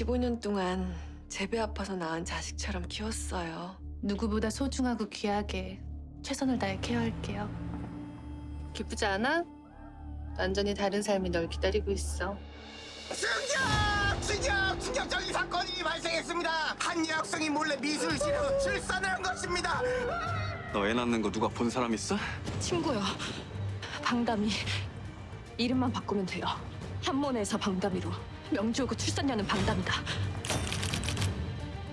15년 동안 제배 아파서 낳은 자식처럼 키웠어요. 누구보다 소중하고 귀하게 최선을 다해 케어할게요. 기쁘지 않아? 완전히 다른 삶이 널 기다리고 있어. 충격! 충격! 충격적인 사건이 발생했습니다. 한 여학생이 몰래 미술실로 출산을 한 것입니다. 너 애 낳는 거 누가 본 사람 있어? 친구요. 방담이 이름만 바꾸면 돼요. 한문에서 방담이로 명주오고 출산녀는 방담이다.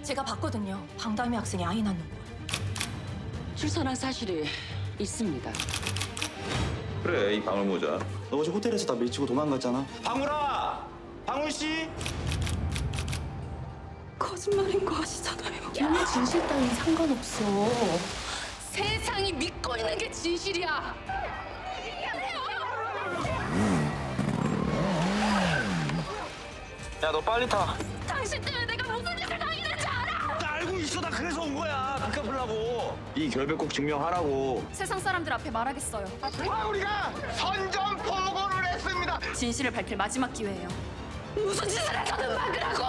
제가 봤거든요. 방담이 학생이 아이 낳는 거. 출산한 사실이 있습니다. 그래 이 방울 모자 너 어제 호텔에서 다 밀치고 도망갔잖아. 방울아 방울 씨 거짓말인 거 아시잖아요. 연애 진실 따윈 상관없어. 세상이 믿고 있는 게 진실이야. 야 너 빨리 타 당신 때문에 내가 무슨 짓을 당했는지 알아! 나 알고 있어 나 그래서 온 거야 그까 보려고 이 결백 꼭 증명하라고 세상 사람들 앞에 말하겠어요. 아, 우리가 선전 포고를 했습니다. 진실을 밝힐 마지막 기회예요. 무슨 짓을 해서는 막으라고!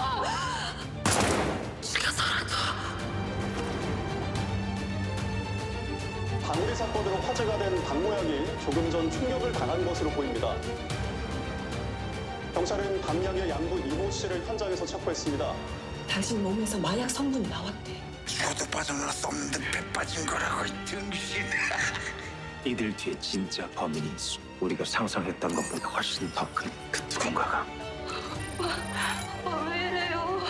방울이 사건으로 화제가 된 박모양이 조금 전 충격을 당한 것으로 보입니다. 경찰은 담양의 양부 이모 씨를 현장에서 체포했습니다. 당신 몸에서 마약 성분이 나왔대. 저도 수 없는데 배 빠진 거라고 이 등신. 이들 뒤에 진짜 범인이 있어 우리가 상상했던 것보다 훨씬 더 큰 그 누군가가 왜 이래요?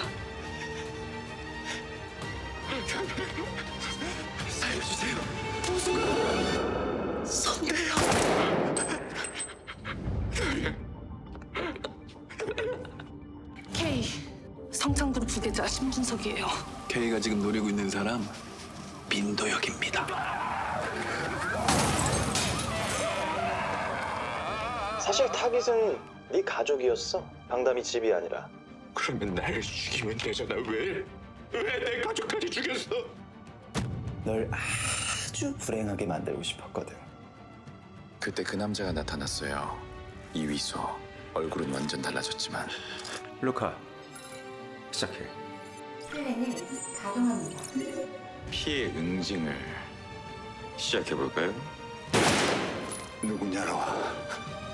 살려주세요. 선대 성창그룹 부계자 심준석이에요. K가 지금 노리고 있는 사람 민도혁입니다. 사실 타깃은 네 가족이었어. 방담이 집이 아니라. 그러면 나를 죽이면 되잖아 왜? 왜 내 가족까지 죽였어? 널 아주 불행하게 만들고 싶었거든. 그때 그 남자가 나타났어요. 이위소. 얼굴은 완전 달라졌지만 루카 시작해 피해 응징을 시작해 볼까요? 누구냐로. 아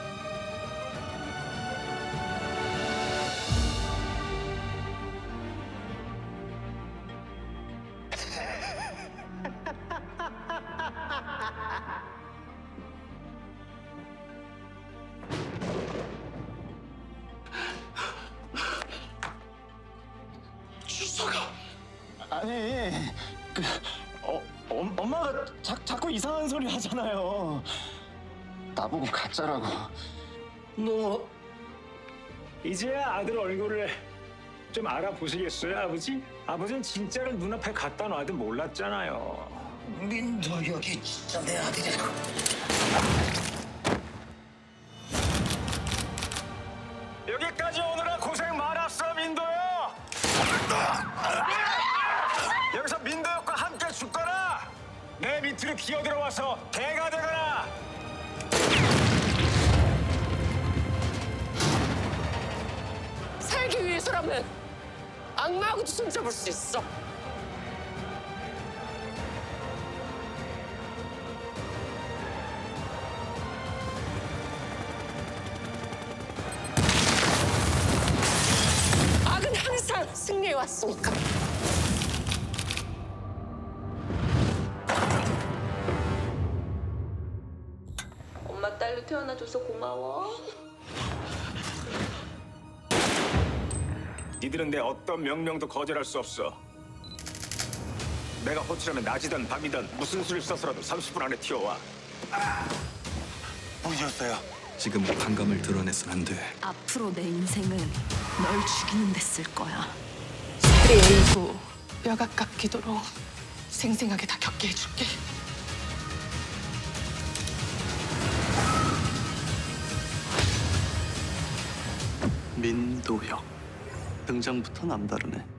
그 어, 엄- 엄마가 자, 자꾸 이상한 소리 하잖아요. 나보고 가짜라고. 뭐 이제야 아들 얼굴을 좀 알아보시겠어요, 아버지? 아버지는 진짜를 눈앞에 갖다 놔도 몰랐잖아요. 민도혁이 진짜 내 아들이라고. 내 밑으로 기어들어와서 개가 되거나 살기 위해서라면 악마하고도 손잡을 수 있어. 악은 항상 승리해 왔으니까. 딸로 태어나줘서 고마워. 니들은 내 어떤 명령도 거절할 수 없어. 내가 호출하면 낮이든 밤이든 무슨 수를 써서라도 30분 안에 튀어와. 보셨어요? 지금 반감을 드러내선 안 돼. 앞으로 내 인생은 널 죽이는 데 쓸 거야. A고 뼈가 깎이도록 생생하게 다 겪게 해줄게. 민도혁. 등장부터 남다르네.